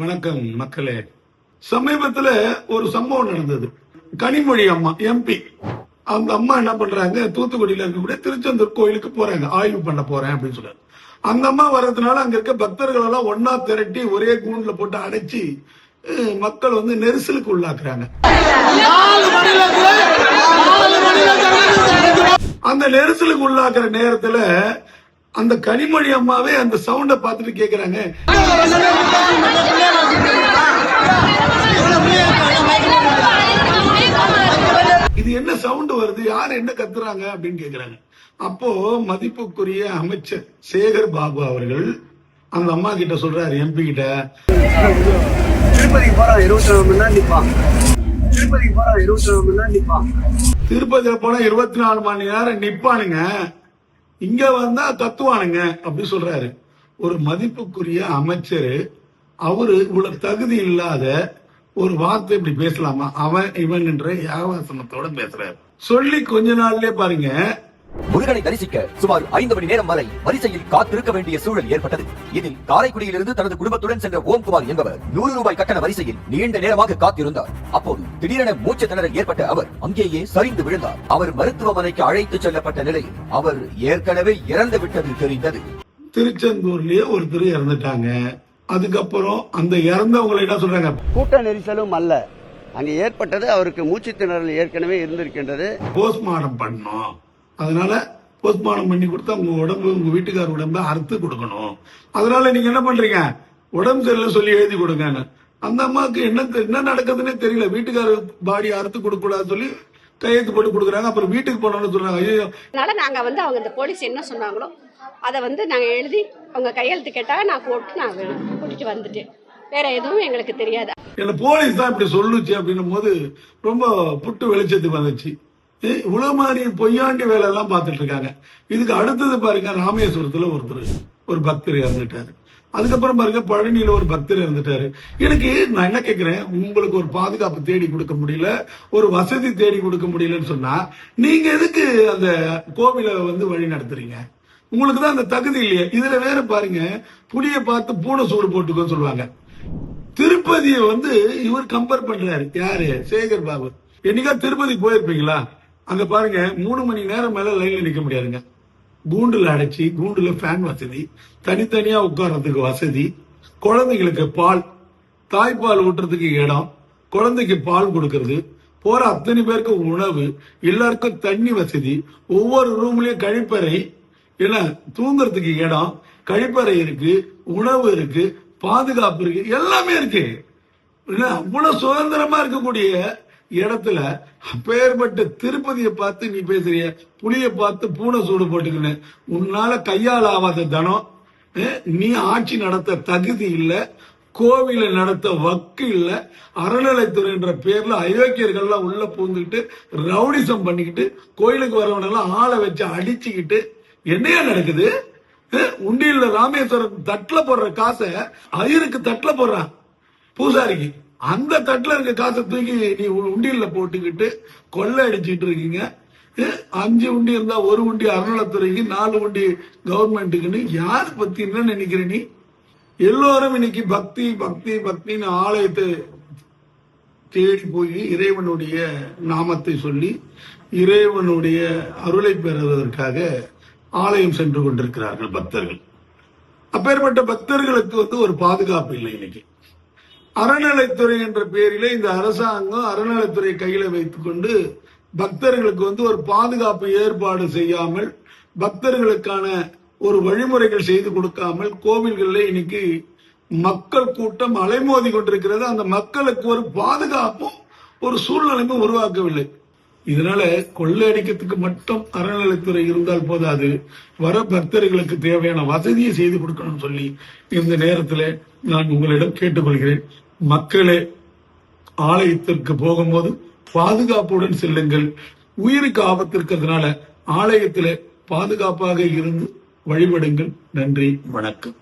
வணக்கம் மக்களே. சமீபத்துல ஒரு சம்பவம் நடந்தது. கனிமொழி அம்மா எம்பி அந்த அம்மா என்ன பண்றாங்க? தூத்துக்குடியில இருக்கக்கூடிய திருச்செந்தூர் கோயிலுக்கு போறாங்க. ஆய்வு பண்ண போறேன் அப்படின்னு சொல்றாரு. அந்த அம்மா வர்றதுனால அங்க இருக்க பக்தர்கள் எல்லாம் ஒன்னா திரட்டி ஒரே கூண்டுல போட்டு அடைச்சி மக்கள் வந்து நெரிசலுக்கு உள்ளாக்குறாங்க. அந்த நெரிசலுக்கு உள்ளாக்குற நேரத்துல அந்த கனிமொழி அம்மாவே அந்த சவுண்ட பார்த்துட்டு கேக்குறாங்க. இது என்ன சவுண்ட் வருது? யார் என்ன கத்துறாங்க அப்படின்னு கேக்குறாங்க. அப்போ மதிப்புக்குரிய அமைச்சர் சேகர் பாபு அவர்கள் அந்த அம்மா கிட்ட சொல்றாரு எம்பி கிட்ட. திருப்பதிக்கு போறான் இருபத்தி நாலு மணி நேரம் நிப்பான். திருப்பதிக்கு போறான் இருபத்தி நாலு மணி நேரம் நிப்பான். திருப்பதியில போனா இருபத்தி நாலு மணி நேரம் நிப்பானுங்க. இங்க வந்தா தத்துவானுங்க அப்படி சொல்றாரு. ஒரு மதிப்புக்குரிய அமைச்சர் அவரு இவ்வளவு தகுதி இல்லாத ஒரு வார்த்தை இப்படி பேசலாமா? அவன் இவன் என்ற யாவாசனத்தோட பேசுறாரு. சொல்லி கொஞ்ச நாள்லயே பாருங்க முருகனை தரிசிக்க சுமார் ஐந்து மணி நேரம் வரை வரிசையில் காத்திருக்க வேண்டிய சூழல் ஏற்பட்டது. இதில் காரைக்குடியிலிருந்து தனது குடும்பத்துடன் சென்ற ஓம்குமார் என்பவர் நூறு ரூபாய் கட்டண வரிசையில் நீண்ட நேரமாக காத்திருந்தார். அப்போது திடீரென மூச்சு திணறல் ஏற்பட்ட அவர் அங்கேயே சரிந்து விழுந்தார். அவர் மருத்துவமனைக்கு அழைத்து செல்லப்பட்ட நிலையில் அவர் ஏற்கனவே இறந்து விட்டது தெரிந்தது. திருச்செந்தூர்லயே ஒருத்தர் இறந்துட்டாங்க. அதுக்கப்புறம் அந்த இறந்தவங்களை என்ன சொல்றாங்க? கூட்ட நெரிசலும் அல்ல. அங்கே ஏற்பட்டது அவருக்கு மூச்சு திணறல் ஏற்கனவே இருந்திருக்கின்றது. போஸ்ட்மார்டம் பண்ணணும் அதனால போஸ்ட்மார்டம் பண்ணி கொடுத்தா உங்க உடம்பு உங்க வீட்டுக்கார உடம்ப அறுத்து கொடுக்கணும். அதனால நீங்க என்ன பண்றீங்க? உடம்பு சரியில்லை சொல்லி எழுதி கொடுங்கன்னு அந்த அம்மாவுக்கு என்ன என்ன நடக்குதுன்னே தெரியல. வீட்டுக்கார பாடி அறுத்து கொடுக்க கூடாது சொல்லி கையெழுத்து போட்டு கொடுக்குறாங்க. அப்புறம் வீட்டுக்கு போனோம்னு சொல்றாங்க. ஐயோ அதனால நாங்க வந்து அவங்க இந்த போலீஸ் என்ன சொன்னாங்களோ அதை வந்து நாங்க எழுதி அவங்க கையெழுத்து கேட்டாங்க. நான் போட்டு நான் கூட்டிட்டு வந்துட்டேன். வேற எதுவும் எங்களுக்கு தெரியாது. என்ன போலீஸ் தான் இப்படி சொல்லுச்சு அப்படின்னும் போது ரொம்ப புட்டு வெளிச்சத்துக்கு வந்துச்சு. இவ்வளவு மாதிரி பொய்யாண்டி வேலை எல்லாம் பார்த்துட்டு இருக்காங்க இதுக்கு அடுத்தது பாருங்க ராமேஸ்வரத்துல ஒருத்தர் ஒரு பக்தர் இறந்துட்டாரு. அதுக்கப்புறம் பாருங்க பழனியில ஒரு பக்தர் இருந்துட்டாரு எனக்கு நான் என்ன கேக்குறேன் உங்களுக்கு ஒரு பாதுகாப்பு தேடி கொடுக்க முடியல ஒரு வசதி தேடி கொடுக்க முடியலன்னு சொன்னா நீங்க எதுக்கு அந்த கோவில வந்து வழி நடத்துறீங்க? உங்களுக்கு தான் அந்த தகுதி இல்லையே. இதுல வேற பாருங்க புளிய பார்த்து பூனை சூடு போட்டுக்கோன்னு சொல்லுவாங்க. திருப்பதியை வந்து இவர் கம்பேர் பண்றாரு. யாரு? சேகர் பாபு. என்னைக்கா திருப்பதி போயிருப்பீங்களா? அங்க பாருங்க மூணு மணி நேரம் மேல லைன்ல நிக்க முடியாதுங்க. கூண்டுல அடைச்சி கூண்டுல ஃபேன் வசதி தனித்தனியா உட்கார்றதுக்கு வசதி குழந்தைங்களுக்கு பால் தாய்ப்பால் ஊட்டுறதுக்கு இடம் குழந்தைக்கு பால் கொடுக்கறது போற அத்தனை பேருக்கு உணவு எல்லாருக்கும் தண்ணி வசதி ஒவ்வொரு ரூம்லயும் கழிப்பறை என்ன தூங்குறதுக்கு இடம் கழிப்பறை இருக்கு உணவு இருக்கு பாதுகாப்பு இருக்கு எல்லாமே இருக்கு. என்ன, அவ்வளவு சுதந்திரமா இருக்கக்கூடிய இடத்துல அப்பேற்பட்ட திருப்பதியை பார்த்து நீ பேசுறிய புளிய பார்த்து பூனை சூடு போட்டுக்கின்னு உன்னால கையால் ஆகாத தனம் நீ ஆட்சி நடத்த தகுதி இல்லை கோவிலை நடத்த வக்கு இல்ல அறநிலைத்துறை என்ற பேர்ல அயோக்கியர்கள்லாம் உள்ள பூந்துக்கிட்டு ரவுடிசம் பண்ணிக்கிட்டு கோயிலுக்கு வரவனெல்லாம் ஆளை வச்சு அடிச்சுக்கிட்டு என்னையா நடக்குது? உண்டியில் ராமேஸ்வரம் தட்டில் போடுற காசை ஐயருக்கு தட்டில் போடுறான் பூசாரிக்கு. அந்த தட்டுல இருக்க காசை தூக்கி நீ உண்டியல்ல போட்டுக்கிட்டு கொள்ளை அடிச்சிட்டு இருக்கீங்க. அஞ்சு உண்டி இருந்தா ஒரு உண்டி அறநிலைத்துறைக்கு நாலு உண்டி கவர்மெண்ட்டுக்குன்னு யார் பத்தி என்ன நினைக்கிற நீ? எல்லோரும் இன்னைக்கு பக்தி பக்தி பக்தின்னு ஆலயத்தை தேடி போய் இறைவனுடைய நாமத்தை சொல்லி இறைவனுடைய அருளை பெறுவதற்காக ஆலயம் சென்று கொண்டிருக்கிறார்கள் பக்தர்கள். அப்பேற்பட்ட பக்தர்களுக்கு வந்து ஒரு பாதுகாப்பு இல்லை இன்னைக்கு. அறநிலைத்துறை என்ற பெயரிலே இந்த அரசாங்கம் அறநிலைத்துறை கையில வைத்துக்கொண்டு பக்தர்களுக்கு வந்து ஒரு பாதுகாப்பு ஏற்பாடு செய்யாமல் பக்தர்களுக்கான ஒரு வழிமுறைகள் செய்து கொடுக்காமல் கோவில்களில் இன்னைக்கு மக்கள் கூட்டம் அலைமோதி கொண்டிருக்கிறது. அந்த மக்களுக்கு ஒரு பாதுகாப்பும் ஒரு சூழ்நிலையும் உருவாக்கவில்லை. இதனால கொள்ளையடிக்கிறதுக்கு மட்டும் அறநிலைத்துறை இருந்தால் போதாது. வர பக்தர்களுக்கு தேவையான வசதியை செய்து கொடுக்கணும்னு சொல்லி இந்த நேரத்தில் நான் உங்களிடம் கேட்டுக்கொள்கிறேன். மக்களே ஆலயத்திற்கு போகும்போது பாதுகாப்புடன் செல்லுங்கள். உயிருக்கு ஆபத்து இருக்கிறதுனால ஆலயத்திலே பாதுகாப்பாக இருந்து வழிபடுங்கள். நன்றி வணக்கம்.